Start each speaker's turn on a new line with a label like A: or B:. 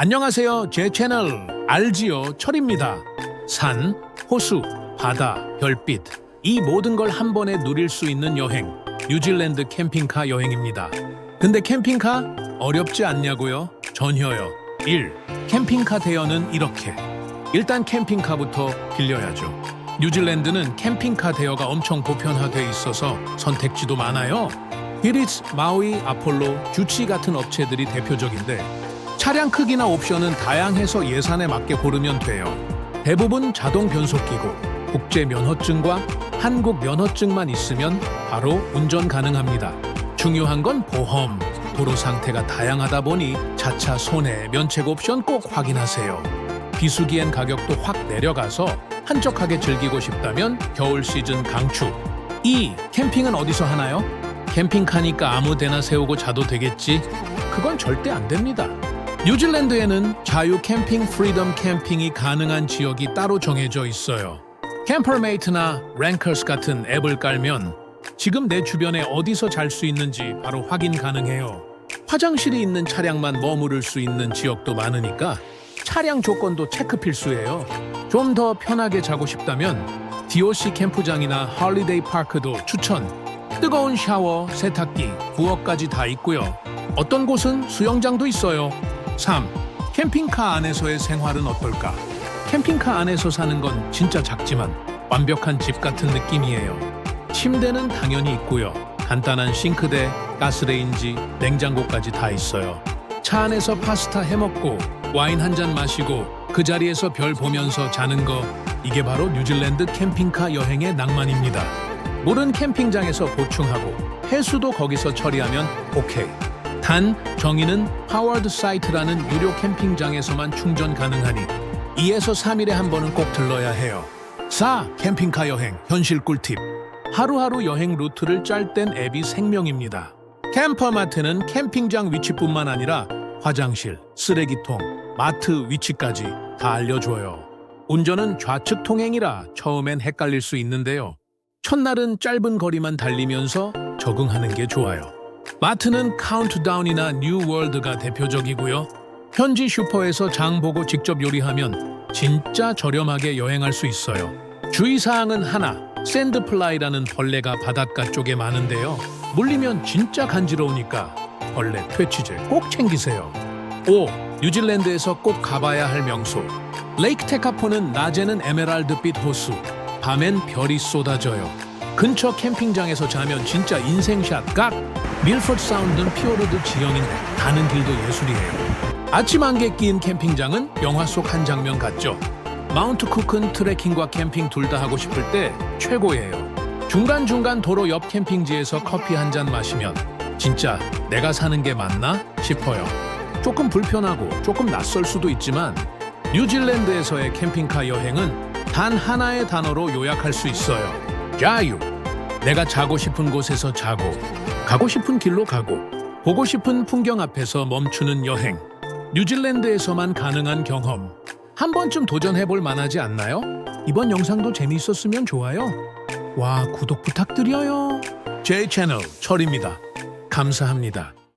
A: 안녕하세요. 제 채널 알지요 철입니다. 산, 호수, 바다, 별빛 이 모든 걸 한 번에 누릴 수 있는 여행 뉴질랜드 캠핑카 여행입니다. 근데 캠핑카 어렵지 않냐고요? 전혀요. 1. 캠핑카 대여는 이렇게 일단 캠핑카부터 빌려야죠. 뉴질랜드는 캠핑카 대여가 엄청 보편화돼 있어서 선택지도 많아요. 비리츠, 마우이, 아폴로, 주치 같은 업체들이 대표적인데 차량 크기나 옵션은 다양해서 예산에 맞게 고르면 돼요. 대부분 자동 변속기고 국제 면허증과 한국 면허증만 있으면 바로 운전 가능합니다. 중요한 건 보험. 도로 상태가 다양하다 보니 자차 손해 면책 옵션 꼭 확인하세요. 비수기엔 가격도 확 내려가서 한적하게 즐기고 싶다면 겨울 시즌 강추. 2. 캠핑은 어디서 하나요? 캠핑카니까 아무 데나 세우고 자도 되겠지? 그건 절대 안 됩니다. 뉴질랜드에는 자유 캠핑 프리덤 캠핑이 가능한 지역이 따로 정해져 있어요. 캠퍼메이트나 랭커스 같은 앱을 깔면 지금 내 주변에 어디서 잘 수 있는지 바로 확인 가능해요. 화장실이 있는 차량만 머무를 수 있는 지역도 많으니까 차량 조건도 체크 필수예요. 좀 더 편하게 자고 싶다면 DOC 캠프장이나 홀리데이 파크도 추천. 뜨거운 샤워, 세탁기, 부엌까지 다 있고요. 어떤 곳은 수영장도 있어요. 3. 캠핑카 안에서의 생활은 어떨까? 캠핑카 안에서 사는 건 진짜 작지만 완벽한 집 같은 느낌이에요. 침대는 당연히 있고요. 간단한 싱크대, 가스레인지, 냉장고까지 다 있어요. 차 안에서 파스타 해 먹고 와인 한 잔 마시고 그 자리에서 별 보면서 자는 거 이게 바로 뉴질랜드 캠핑카 여행의 낭만입니다. 물은 캠핑장에서 보충하고 해수도 거기서 처리하면 오케이. 단 정의는 파워드 사이트라는 유료 캠핑장에서만 충전 가능하니 2에서 3일에 한 번은 꼭 들러야 해요. 4. 캠핑카 여행 현실 꿀팁. 하루하루 여행 루트를 짤 땐 앱이 생명입니다. 캠퍼마트는 캠핑장 위치뿐만 아니라 화장실, 쓰레기통, 마트 위치까지 다 알려줘요. 운전은 좌측 통행이라 처음엔 헷갈릴 수 있는데요. 첫날은 짧은 거리만 달리면서 적응하는 게 좋아요. 마트는 카운트다운이나 뉴월드가 대표적이고요. 현지 슈퍼에서 장 보고 직접 요리하면 진짜 저렴하게 여행할 수 있어요. 주의사항은 하나, 샌드플라이라는 벌레가 바닷가 쪽에 많은데요. 물리면 진짜 간지러우니까 벌레 퇴치제 꼭 챙기세요. 5. 뉴질랜드에서 꼭 가봐야 할 명소. 레이크 테카포는 낮에는 에메랄드빛 호수, 밤엔 별이 쏟아져요. 근처 캠핑장에서 자면 진짜 인생샷 각! 밀포드 사운드는 피오르드 지형인데 가는 길도 예술이에요. 아침 안개 낀 캠핑장은 영화 속 한 장면 같죠? 마운트 쿡은 트레킹과 캠핑 둘 다 하고 싶을 때 최고예요. 중간중간 도로 옆 캠핑지에서 커피 한 잔 마시면 진짜 내가 사는 게 맞나 싶어요. 조금 불편하고 조금 낯설 수도 있지만 뉴질랜드에서의 캠핑카 여행은 단 하나의 단어로 요약할 수 있어요. 자유. 내가 자고 싶은 곳에서 자고, 가고 싶은 길로 가고, 보고 싶은 풍경 앞에서 멈추는 여행. 뉴질랜드에서만 가능한 경험. 한 번쯤 도전해 볼 만하지 않나요? 이번 영상도 재미있었으면 좋아요. 와, 구독 부탁드려요. 제 채널 철입니다. 감사합니다.